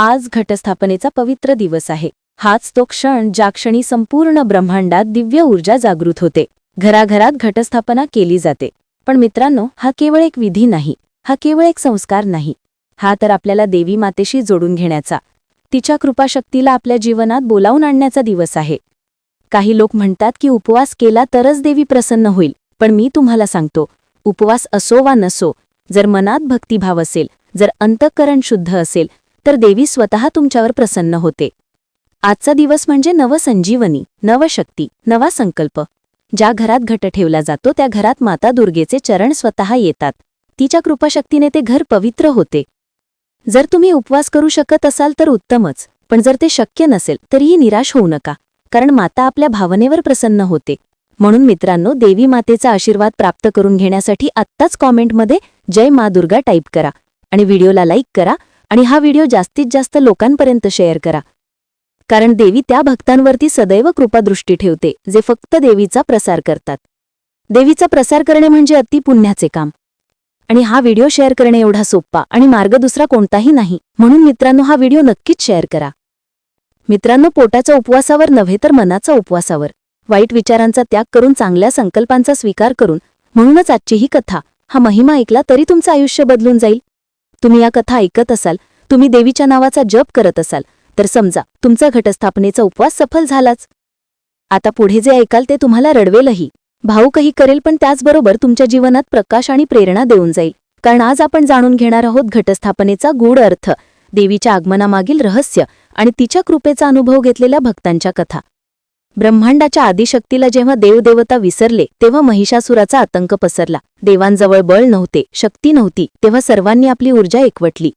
आज घटस्थापनेचा पवित्र दिवस आहे. हाच तो क्षण ज्या क्षणी संपूर्ण ब्रह्मांडात दिव्य ऊर्जा जागृत होते. घराघरात घटस्थापना केली जाते. पण मित्रांनो हा केवळ एक विधी नाही. हा केवळ एक संस्कार नाही. हा तर आपल्याला देवी मातेशी जोडून घेण्याचा तिच्या कृपाशक्तीला आपल्या जीवनात बोलावून आणण्याचा दिवस आहे. काही लोक म्हणतात की उपवास केला तरच देवी प्रसन्न होईल. पण मी तुम्हाला सांगतो उपवास असो वा नसो जर मनात भक्तिभाव असेल जर अंतःकरण शुद्ध असेल तर देवी स्वतः तुमच्यावर प्रसन्न होते. आजचा दिवस म्हणजे नवसंजीवनी नवशक्ती नवा संकल्प. ज्या घरात घट ठेवला जातो त्या घरात माता दुर्गेचे चरण स्वतः येतात. तिच्या कृपाशक्तीने ते घर पवित्र होते. जर तुम्ही उपवास करू शकत असाल तर उत्तमच पण जर ते शक्य नसेल तरीही निराश होऊ नका कारण माता आपल्या भावनेवर प्रसन्न होते. म्हणून मित्रांनो देवी मातेचा आशीर्वाद प्राप्त करून घेण्यासाठी आत्ताच कॉमेंटमध्ये जय मा दुर्गा टाईप करा आणि व्हिडिओला लाईक करा. आणि हा व्हिडिओ जास्तीत जास्त लोकांपर्यंत शेअर करा. कारण देवी त्या भक्तांवरती सदैव कृपादृष्टी ठेवते जे फक्त देवीचा प्रसार करतात. देवीचा प्रसार करणे म्हणजे अति पुण्याचे काम. आणि हा व्हिडिओ शेअर करणे एवढा सोप्पा आणि मार्ग दुसरा कोणताही नाही म्हणून मित्रांनो हा व्हिडिओ नक्कीच शेअर करा. मित्रांनो पोटाच्या उपवासावर नव्हे तर मनाचा उपवासावर. वाईट विचारांचा त्याग करून चांगल्या संकल्पांचा स्वीकार करून म्हणूनच आजची ही कथा हा महिमा ऐकला तरी तुमचं आयुष्य बदलून जाईल. तुम्ही या कथा ऐकत असाल तुम्ही देवीच्या नावाचा जप करत असाल तर समजा तुमचा घटस्थापनेचा उपवास सफल झालाच. आता पुढे जे ऐकाल ते तुम्हाला रडवेलही. भाऊकही करेल पण त्याचबरोबर तुमच्या जीवनात प्रकाश आणि प्रेरणा देऊन जाईल. कारण आज आपण जाणून घेणार आहोत घटस्थापनेचा गूढ अर्थ देवीच्या आगमनामागील रहस्य आणि तिच्या कृपेचा अनुभव घेतलेल्या भक्तांच्या कथा. ब्रह्मांडाच्या आदिशक्तीला जेव्हा देवदेवता विसरले तेव्हा महिषासुराचा आतंक पसरला. देवांजवळ बळ नव्हते शक्ती नव्हती तेव्हा सर्वांनी आपली ऊर्जा एकवटली.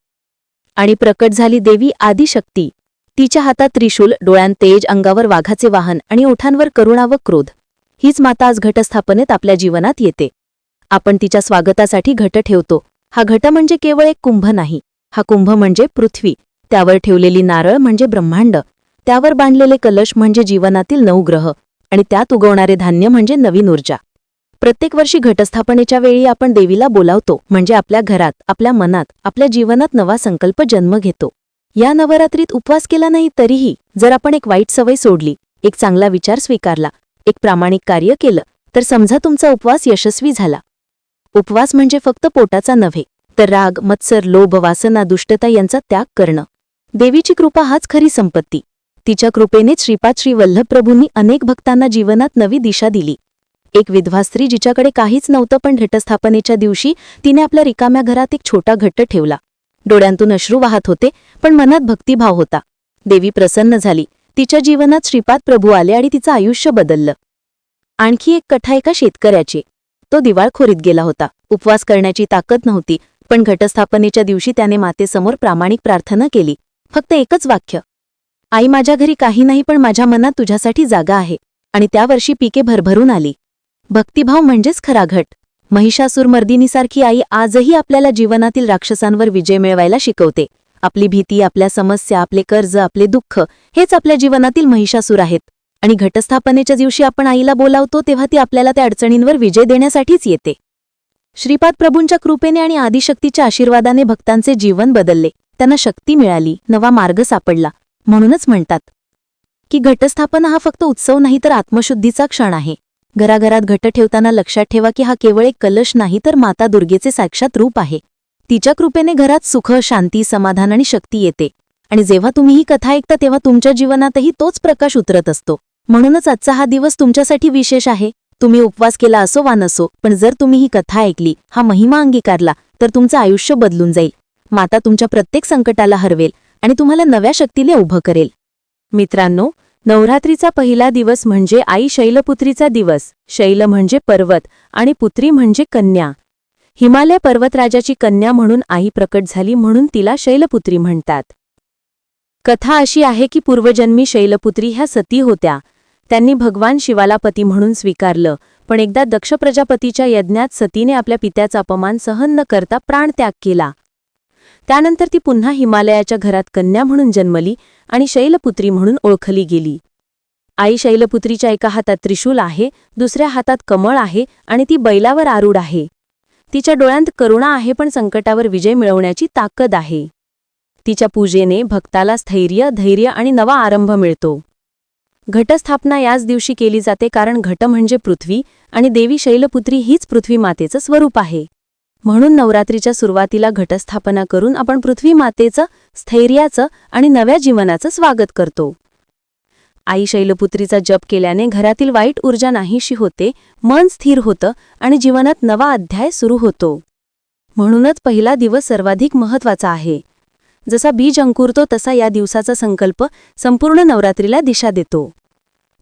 आणि प्रकट झाली देवी आदिशक्ती. तिच्या हातात त्रिशूल डोळ्यां तेज अंगावर वाघाचे वाहन आणि ओठांवर करुणा व क्रोध. हीच माता आज घटस्थापनेत आपल्या जीवनात येते. आपण तिच्या स्वागतासाठी घट ठेवतो. हा घट म्हणजे केवळ एक कुंभ नाही. हा कुंभ म्हणजे पृथ्वी. त्यावर ठेवलेली नारळ म्हणजे ब्रह्मांड. त्यावर बांधलेले कलश म्हणजे जीवनातील नऊ ग्रह आणि त्यात उगवणारे धान्य म्हणजे नवीन ऊर्जा. प्रत्येक वर्षी घटस्थापनेच्या वेळी आपण देवीला बोलावतो म्हणजे आपल्या घरात आपल्या मनात आपल्या जीवनात नवा संकल्प जन्म घेतो. या नवरात्रीत उपवास केला नाही तरीही जर आपण एक वाईट सवय सोडली एक चांगला विचार स्वीकारला एक प्रामाणिक कार्य केलं तर समजा तुमचा उपवास यशस्वी झाला. उपवास म्हणजे फक्त पोटाचा नव्हे तर राग मत्सर लोभ वासना दुष्टता यांचा त्याग करणं. देवीची कृपा हाच खरी संपत्ती. तिच्या कृपेनेच श्रीपाद श्री वल्लभप्रभूंनी अनेक भक्तांना जीवनात नवी दिशा दिली. एक विधवा स्त्री जिच्याकडे काहीच नव्हतं पण घटस्थापनेच्या दिवशी तिने आपल्या रिकाम्या घरात एक छोटा घट्ट ठेवला. डोळ्यांतून अश्रू वाहत होते पण मनात भक्तिभाव होता. देवी प्रसन्न झाली. तिच्या जीवनात श्रीपाद प्रभू आले आणि तिचं आयुष्य बदललं. आणखी एक कथा एका शेतकऱ्याची. तो दिवाळखोरीत गेला होता. उपवास करण्याची ताकद नव्हती पण घटस्थापनेच्या दिवशी त्याने मातेसमोर प्रामाणिक प्रार्थना केली. फक्त एकच वाक्य आई माझ्या घरी काही नाही पण माझ्या मनात तुझ्यासाठी जागा आहे. आणि त्या वर्षी पिके भरभरून आली. भक्तिभाव म्हणजेच खरा घट महिषासूर मर्दिनीसारखी आई आजही आपल्याला जीवनातील राक्षसांवर विजय मिळवायला शिकवते. आपली भीती आपल्या समस्या आपले कर्ज आपले दुःख हेच आपल्या जीवनातील महिषासूर आहेत. आणि घटस्थापनेच्या दिवशी आपण आईला बोलावतो तेव्हा ती आपल्याला त्या अडचणींवर विजय देण्यासाठीच येते. श्रीपाद प्रभूंच्या कृपेने आणि आदिशक्तीच्या आशीर्वादाने भक्तांचे जीवन बदलले. त्यांना शक्ती मिळाली. नवा मार्ग सापडला. म्हणूनच म्हणतात की घटस्थापना हा फक्त उत्सव नाही तर आत्मशुद्धीचा क्षण आहे. घराघरात घट ठेवताना लक्षात ठेवा की हा केवळ एक कलश नाही तर माता दुर्गेचे साक्षात रूप आहे. तिच्या कृपेने घरात सुख शांती समाधान आणि शक्ती येते. आणि जेव्हा तुम्ही ही कथा ऐकता तेव्हा तुमच्या जीवनातही तोच प्रकाश उतरत असतो. म्हणूनच आजचा हा दिवस तुमच्यासाठी विशेष आहे. तुम्ही उपवास केला असो वा नसो पण जर तुम्ही ही कथा ऐकली हा महिमा अंगीकारला तर तुमचं आयुष्य बदलून जाईल. माता तुमच्या प्रत्येक संकटाला हरवेल. आणि तुम्हाला नव्या शक्तीने उभं करेल. मित्रांनो नवरात्रीचा पहिला दिवस म्हणजे आई शैलपुत्रीचा दिवस. शैल म्हणजे पर्वत आणि पुत्री म्हणजे कन्या. हिमालय पर्वतराजाची कन्या म्हणून आई प्रकट झाली म्हणून तिला शैलपुत्री म्हणतात. कथा अशी आहे की पूर्वजन्मी शैलपुत्री ह्या सती होत्या. त्यांनी भगवान शिवाला पती म्हणून स्वीकारलं पण एकदा दक्ष प्रजापतीच्या यज्ञात सतीने आपल्या पित्याचा अपमान सहन न करता प्राणत्याग केला. त्यानंतर ती पुन्हा हिमालयाच्या घरात कन्या म्हणून जन्मली आणि शैलपुत्री म्हणून ओळखली गेली. आई शैलपुत्रीच्या एका हातात त्रिशूल आहे दुसऱ्या हातात कमळ आहे आणि ती बैलावर आरूढ आहे. तिच्या डोळ्यांत करुणा आहे पण संकटावर विजय मिळवण्याची ताकद आहे. तिच्या पूजेने भक्ताला स्थैर्य धैर्य आणि नवा आरंभ मिळतो. घटस्थापना याच दिवशी केली जाते कारण घट म्हणजे पृथ्वी आणि देवी शैलपुत्री हीच पृथ्वी मातेचं स्वरूप आहे. म्हणून नवरात्रीच्या सुरुवातीला घटस्थापना करून आपण पृथ्वी मातेचं स्थैर्याचं आणि नव्या जीवनाचं स्वागत करतो. आई शैलपुत्रीचा जप केल्याने घरातील वाईट ऊर्जा नाहीशी होते मन स्थिर होतं आणि जीवनात नवा अध्याय सुरू होतो. म्हणूनच पहिला दिवस सर्वाधिक महत्त्वाचा आहे. जसा बीज अंकुरतो तसा या दिवसाचा संकल्प संपूर्ण नवरात्रीला दिशा देतो.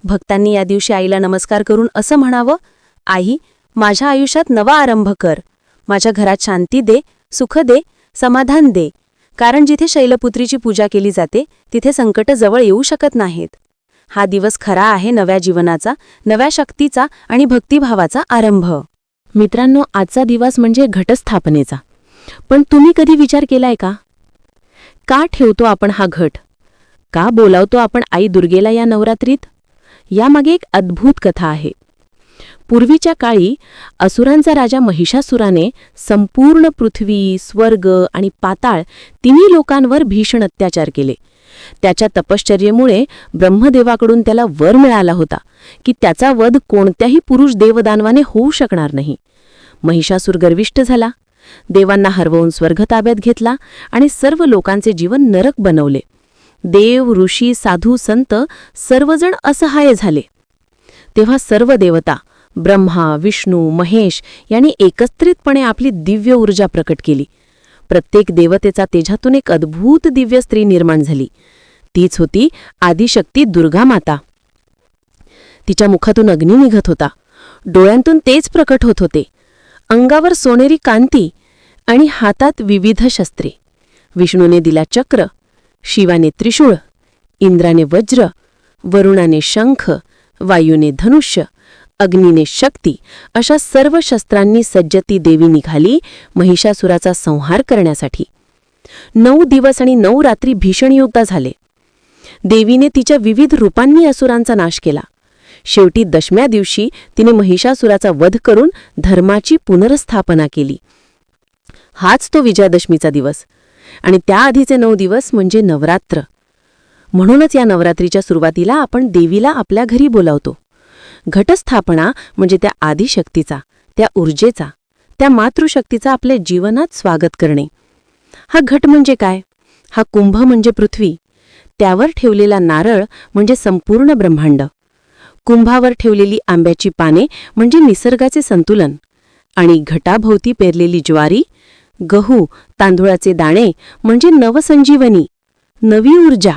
भक्तांनी या दिवशी आईला नमस्कार करून असं म्हणावं आई माझ्या आयुष्यात नवा आरंभ कर. माझ्या घरात शांती दे सुख दे समाधान दे. कारण जिथे शैलपुत्रीची पूजा केली जाते तिथे संकट जवळ येऊ शकत नाहीत. हा दिवस खरा आहे नव्या जीवनाचा नव्या शक्तीचा आणि भक्तिभावाचा आरंभ. मित्रांनो आजचा दिवस म्हणजे घटस्थापनेचा. पण तुम्ही कधी विचार केलाय का? का ठेवतो आपण हा घट? का बोलावतो आपण आई दुर्गेला या नवरात्रीत? यामागे एक अद्भुत कथा आहे. पूर्वीच्या काळी असुरांचा राजा महिषासुराने संपूर्ण पृथ्वी स्वर्ग आणि पाताळ तिन्ही लोकांवर भीषण अत्याचार केले. त्याच्या तपश्चर्येमुळे ब्रह्मदेवाकडून त्याला वर मिळाला होता की त्याचा वध कोणत्याही पुरुष देवदानवाने होऊ शकणार नाही. महिषासूर गर्विष्ट झाला. देवांना हरवून स्वर्ग ताब्यात घेतला आणि सर्व लोकांचे जीवन नरक बनवले. देव ऋषी साधू संत सर्वजण असहाय्य झाले. तेव्हा सर्व देवता ब्रह्मा विष्णू महेश यांनी एकत्रितपणे आपली दिव्य ऊर्जा प्रकट केली. प्रत्येक देवतेचा तेजातून एक अद्भुत दिव्य स्त्री निर्माण झाली. तीच होती आदिशक्ती दुर्गा माता तिच्या मुखातून अग्नी निघत होता. डोळ्यांतून तेच प्रकट होत होते. अंगावर सोनेरी कांती आणि हातात विविध शस्त्रे. विष्णूने दिला चक्र शिवाने त्रिशूळ इंद्राने वज्र वरुणाने शंख वायूने धनुष्य अग्निने शक्ती अशा सर्व शस्त्रांनी सज्ज ती देवी निघाली महिषासुराचा संहार करण्यासाठी. नऊ दिवस आणि नऊ रात्री भीषण युद्ध झाले. देवीने तिच्या विविध रूपांनी असुरांचा नाश केला. शेवटी दशम्या दिवशी तिने महिषासुराचा वध करून धर्माची पुनर्स्थापना केली. हाच तो विजयादशमीचा दिवस. आणि त्याआधीचे नऊ दिवस म्हणजे नवरात्र. म्हणूनच या नवरात्रीच्या सुरुवातीला आपण देवीला आपल्या घरी बोलावतो. घटस्थापना म्हणजे त्या आदिशक्तीचा त्या ऊर्जेचा त्या मातृशक्तीचा आपल्या जीवनात स्वागत करणे. हा घट म्हणजे काय? हा कुंभ म्हणजे पृथ्वी. त्यावर ठेवलेला नारळ म्हणजे संपूर्ण ब्रह्मांड. कुंभावर ठेवलेली आंब्याची पाने म्हणजे निसर्गाचे संतुलन. आणि घटाभोवती पेरलेली ज्वारी गहू तांदुळाचे दाणे म्हणजे नवसंजीवनी नवी ऊर्जा.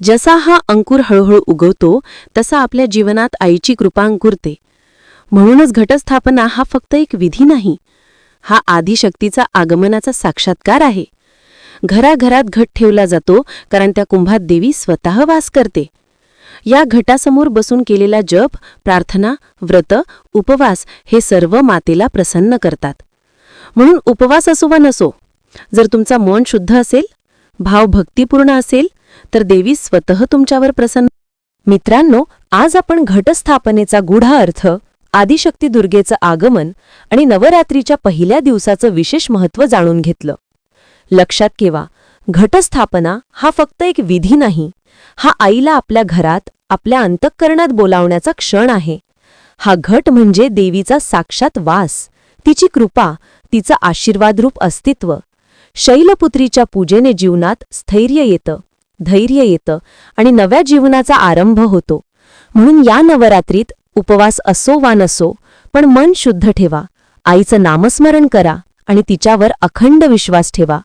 जसा हा अंकुर हळूहळू उगवतो तसा आपल्या जीवनात आईची कृपा अंकुरते. म्हणूनच घटस्थापना हा फक्त एक विधी नाही हा आदिशक्तीचा आगमनाचा साक्षात्कार आहे. घराघरात घट ठेवला जातो कारण त्या कुंभात देवी स्वतः वास करते. या घटासमोर बसून केलेला जप प्रार्थना व्रत उपवास हे सर्व मातेला प्रसन्न करतात. म्हणून उपवास असो वा नसो जर तुमचा मन शुद्ध असेल भाव भक्तिपूर्ण असेल तर देवी स्वतः तुमच्यावर प्रसन्न. मित्रांनो आज आपण घटस्थापनेचा गुढा अर्थ आदिशक्ती दुर्गेचं आगमन आणि नवरात्रीच्या पहिल्या दिवसाचं विशेष महत्त्व जाणून घेतलं. लक्षात ठेवा घटस्थापना हा फक्त एक विधी नाही हा आईला आपल्या घरात आपल्या अंतःकरणात बोलावण्याचा क्षण आहे. हा घट म्हणजे देवीचा साक्षात वास तिची कृपा तिचं आशीर्वादरूप अस्तित्व. शैलपुत्रीच्या पूजेने जीवनात स्थैर्य येतं. धैर्य येतं आणि नव्या जीवनाचा आरंभ होतो. म्हणून या नवरात्रीत उपवास असो वा नसो पण मन शुद्ध ठेवा. आईचं नामस्मरण करा आणि तिच्यावर अखंड विश्वास ठेवा.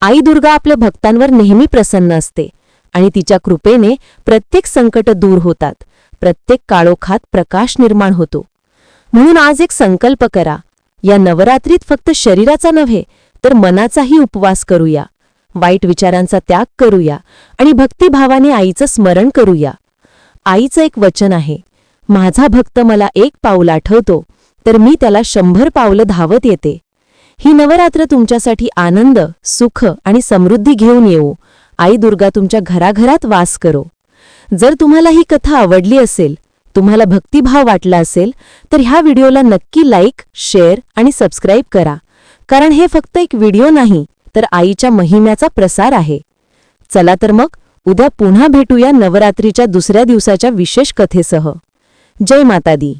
आई दुर्गा आपल्या भक्तांवर नेहमी प्रसन्न असते आणि तिच्या कृपेने प्रत्येक संकट दूर होतात. प्रत्येक काळोखात प्रकाश निर्माण होतो. म्हणून आज एक संकल्प करा. या नवरात्रीत फक्त शरीराचा नव्हे तर मनाचाही उपवास करूया. वाईट विचारांचा त्याग करूया आणि भक्तिभावाने आईचं स्मरण करूया. आईचं एक वचन आहे माझा भक्त मला एक पाऊल आठवतो तर मी त्याला शंभर पावलं धावत येते. ही नवरात्र तुमच्यासाठी आनंद सुख आणि समृद्धी घेऊन येऊ. आई दुर्गा तुमच्या घराघरात वास करो. जर तुम्हाला ही कथा आवडली असेल तुम्हाला भक्तिभाव वाटला असेल तर ह्या व्हिडिओला नक्की लाईक शेअर आणि सबस्क्राईब करा. कारण हे फक्त एक व्हिडिओ नाही तर आईच्या महिम्याचा प्रसार आहे. चला तर मग उद्या पुन्हा भेटूया नवरात्रीच्या दुसऱ्या दिवसाच्या विशेष कथेसह. जय माता दी